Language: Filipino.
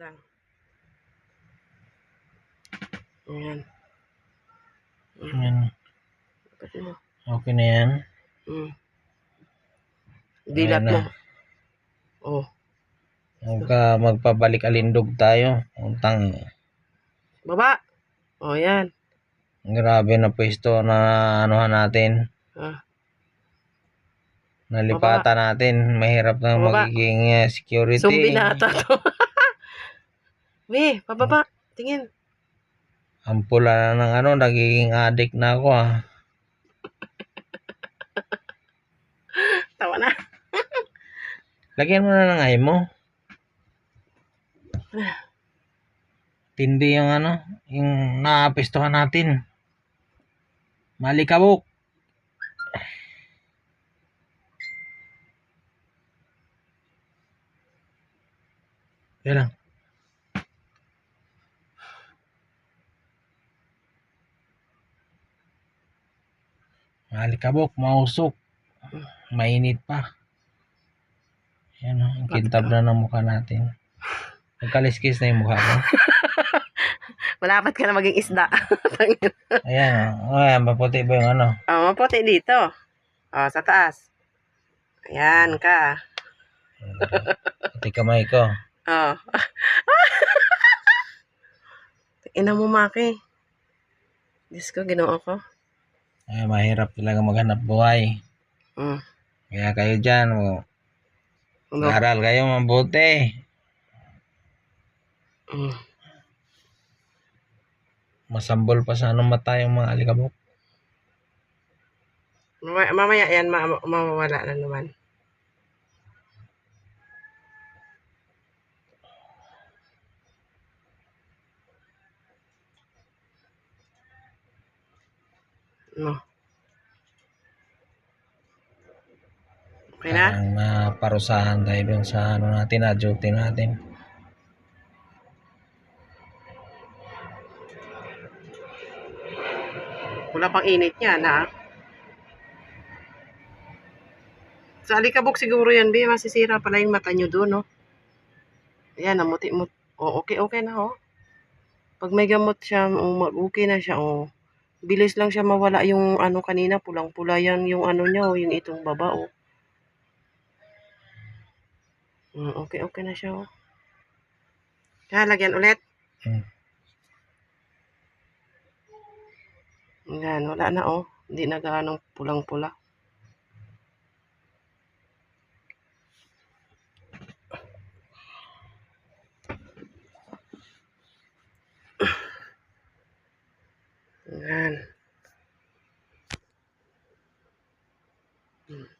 lang. Ayan. Yan. Pati mo. Okay na yan. Mm. Dilat Ayan mo. Oh. Huwag ka magpabalik alindog tayo. Untang Baba. Oh, yan. grabe na pwesto na anuhan natin. Ah. Nalipatan natin. Mahirap na Baba. magiging eh, security. Zombie na ata to. Be, pababa. Tingin. Ampula na ng ano, nagiging addict na ako ah. Tawa na. Lagyan mo na ng ay mo. Tindi yung ano, yung naapistuhan natin. Malikabok. Yan lang. Malikabok, mausok. Mainit pa. Yan o, ang kintab na ng mukha natin. Nagkaliskis na yung mukha ko. Malapat ka na maging isda. Ayan o. Ayan, maputi ba yung ano? oh, maputi dito. Oh, sa taas. Ayan ka. Pati kamay ko. Oh. Ina mo, Maki. Diyos ko, ginoo ko. Ay, mahirap talaga maghanap buhay. Mm. Kaya kayo dyan, o, Ano? aral kayo mabuti. Mm. Masambol pa sa anong mata yung mga alikabok. Mamaya yan, ma- mawawala na naman. No. Okay na? Ang naparusahan tayo dun sa ano natin, na duty natin. Wala pang init yan, ha? Sa alikabok siguro yan, Bi. Masisira pala yung mata nyo doon, no? Ayan, namuti mo. Oh, okay, okay na, oh. Pag may gamot siya, oh, mag- okay na siya, oh. Bilis lang siya mawala yung ano kanina, pulang-pula yan yung ano niya, oh, yung itong baba, oh. Mm, okay, okay na siya, oh. Kaya, lagyan ulit. Hmm. Yan, wala na, oh. Hindi na gaanong pulang-pula. Mm.